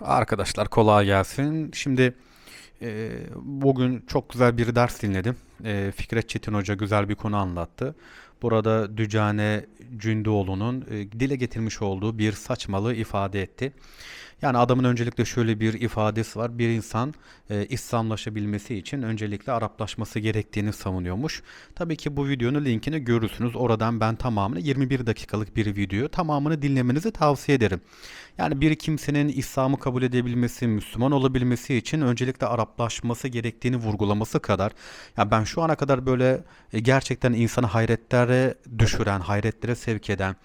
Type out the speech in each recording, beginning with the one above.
Arkadaşlar kolay gelsin. Şimdi e, bugün çok güzel bir ders dinledim. E, Fikret Çetin Hoca güzel bir konu anlattı. Burada Dücane Cündoğlu'nun e, dile getirmiş olduğu bir saçmalığı ifade etti. Yani adamın öncelikle şöyle bir ifadesi var. Bir insan e, İslamlaşabilmesi için öncelikle Araplaşması gerektiğini savunuyormuş. Tabii ki bu videonun linkini görürsünüz. Oradan ben tamamını 21 dakikalık bir video tamamını dinlemenizi tavsiye ederim. Yani bir kimsenin İslam'ı kabul edebilmesi, Müslüman olabilmesi için öncelikle Araplaşması gerektiğini vurgulaması kadar ya ben şu ana kadar böyle e, gerçekten insanı hayretlere düşüren, hayretlere sevk eden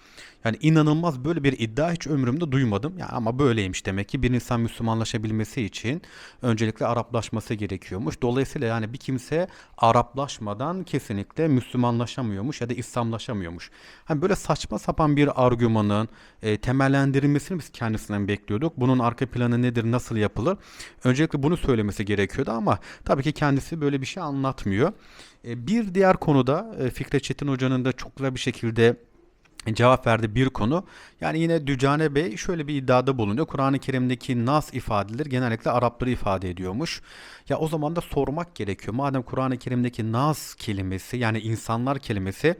yani inanılmaz böyle bir iddia hiç ömrümde duymadım. Ya ama böyleymiş demek ki bir insan Müslümanlaşabilmesi için öncelikle Araplaşması gerekiyormuş. Dolayısıyla yani bir kimse Araplaşmadan kesinlikle Müslümanlaşamıyormuş ya da İslamlaşamıyormuş. Hani böyle saçma sapan bir argümanın e, temellendirilmesini biz kendisinden bekliyorduk. Bunun arka planı nedir, nasıl yapılır? Öncelikle bunu söylemesi gerekiyordu ama tabii ki kendisi böyle bir şey anlatmıyor. E, bir diğer konuda e, Fikret Çetin Hoca'nın da çok güzel bir şekilde cevap verdi bir konu. Yani yine Dücane Bey şöyle bir iddiada bulunuyor. Kur'an-ı Kerim'deki nas ifadeleri genellikle Arapları ifade ediyormuş. Ya o zaman da sormak gerekiyor. Madem Kur'an-ı Kerim'deki nas kelimesi yani insanlar kelimesi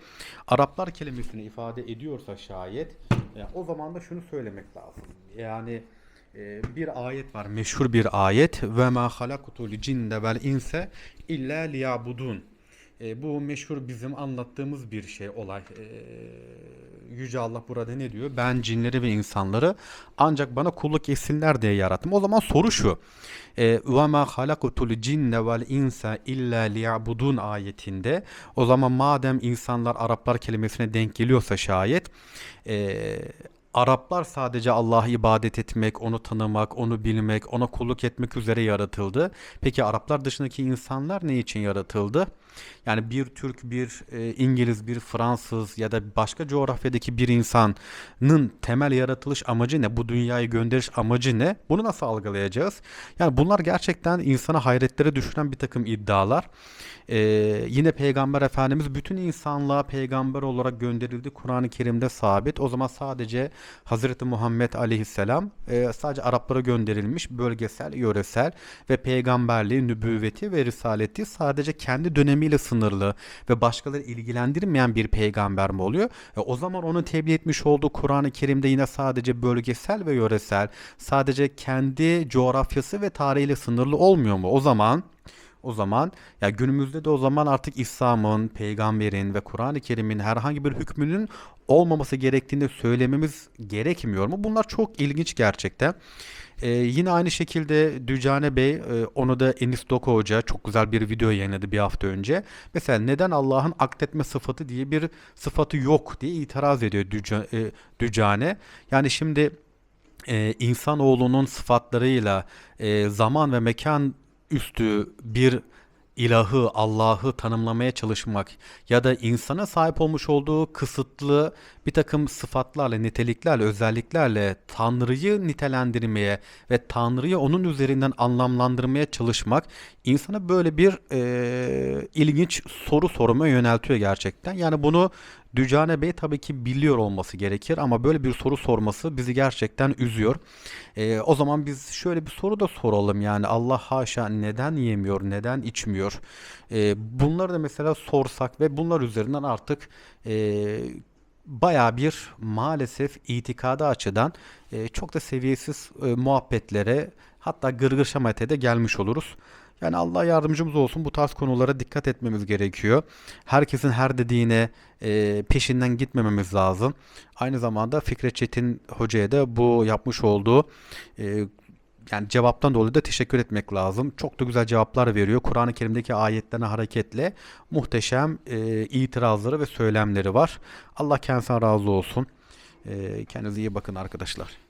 Araplar kelimesini ifade ediyorsa şayet o zaman da şunu söylemek lazım. Yani e, bir ayet var meşhur bir ayet ve ma halakutul cinne vel inse illa liyabudun e, bu meşhur bizim anlattığımız bir şey olay. E, Yüce Allah burada ne diyor? Ben cinleri ve insanları ancak bana kulluk etsinler diye yarattım. O zaman soru şu. Ve ma halakutul cinne vel insa illa liyabudun ayetinde o zaman madem insanlar Araplar kelimesine denk geliyorsa şayet e, Araplar sadece Allah'a ibadet etmek, onu tanımak, onu bilmek, ona kulluk etmek üzere yaratıldı. Peki Araplar dışındaki insanlar ne için yaratıldı? Yani bir Türk, bir e, İngiliz, bir Fransız ya da başka coğrafyadaki bir insanın temel yaratılış amacı ne? Bu dünyayı gönderiş amacı ne? Bunu nasıl algılayacağız? Yani bunlar gerçekten insana hayretlere düşüren bir takım iddialar. Ee, yine Peygamber Efendimiz bütün insanlığa peygamber olarak gönderildi. Kur'an-ı Kerim'de sabit. O zaman sadece Hazreti Muhammed Aleyhisselam e, sadece Araplara gönderilmiş bölgesel, yöresel ve peygamberliği, nübüvveti ve risaleti sadece kendi dönemiyle sınırlı ve başkaları ilgilendirmeyen bir peygamber mi oluyor? E, o zaman onun tebliğ etmiş olduğu Kur'an-ı Kerim'de yine sadece bölgesel ve yöresel, sadece kendi coğrafyası ve tarihiyle sınırlı olmuyor mu? O zaman o zaman ya günümüzde de o zaman artık İslam'ın, peygamberin ve Kur'an-ı Kerim'in herhangi bir hükmünün olmaması gerektiğini söylememiz gerekmiyor mu? Bunlar çok ilginç gerçekten. Ee, yine aynı şekilde Dücane Bey, e, onu da Enis Doko Hoca çok güzel bir video yayınladı bir hafta önce. Mesela neden Allah'ın akletme sıfatı diye bir sıfatı yok diye itiraz ediyor Düca, e, Dücane. Yani şimdi e, insanoğlunun sıfatlarıyla e, zaman ve mekan üstü bir ilahı, Allah'ı tanımlamaya çalışmak ya da insana sahip olmuş olduğu kısıtlı bir takım sıfatlarla, niteliklerle, özelliklerle Tanrı'yı nitelendirmeye ve Tanrı'yı onun üzerinden anlamlandırmaya çalışmak insana böyle bir e, ilginç soru sormaya yöneltiyor gerçekten. Yani bunu Dücane Bey tabii ki biliyor olması gerekir ama böyle bir soru sorması bizi gerçekten üzüyor. E, o zaman biz şöyle bir soru da soralım yani Allah haşa neden yemiyor, neden içmiyor? E, bunları da mesela sorsak ve bunlar üzerinden artık e, baya bir maalesef itikada açıdan e, çok da seviyesiz e, muhabbetlere hatta gırgır şamateye de gelmiş oluruz. Yani Allah yardımcımız olsun bu tarz konulara dikkat etmemiz gerekiyor. Herkesin her dediğine e, peşinden gitmememiz lazım. Aynı zamanda Fikret Çetin Hoca'ya da bu yapmış olduğu e, yani cevaptan dolayı da teşekkür etmek lazım. Çok da güzel cevaplar veriyor. Kur'an-ı Kerim'deki ayetlerine hareketle muhteşem e, itirazları ve söylemleri var. Allah kendisine razı olsun. E, kendinize iyi bakın arkadaşlar.